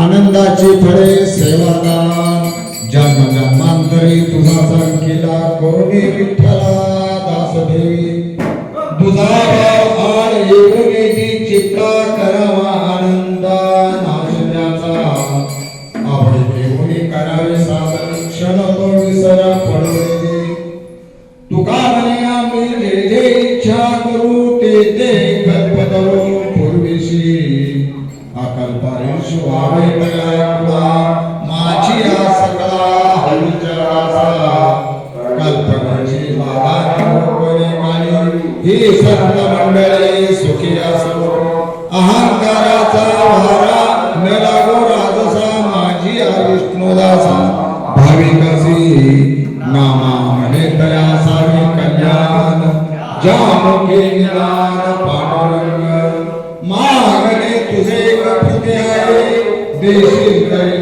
आनंदाची फळे सेवादान. जन्म जन्मांतरी तुझा संकेला करुणी विठ्ठला दासदेवी तुझा भाव आड चित्ता करावा आनंदा नाशण्याचा करावे साधन क्षण तो विसरा पडू तुका म्हणे आम्ही जे जे इच्छा करू ते ते अकल्पायुष व्हावे तया माझी आ सकला हरिचरासा बाधा कोणी मानी ही संत मंडळी सुखी असो। अहंकाराचा भारा न लागो राजसा माझी विष्णुदासा भाविकसी नामा म्हणे दया सावी कल्याण। जामुखे ज्ञान पांडुरंग। Desde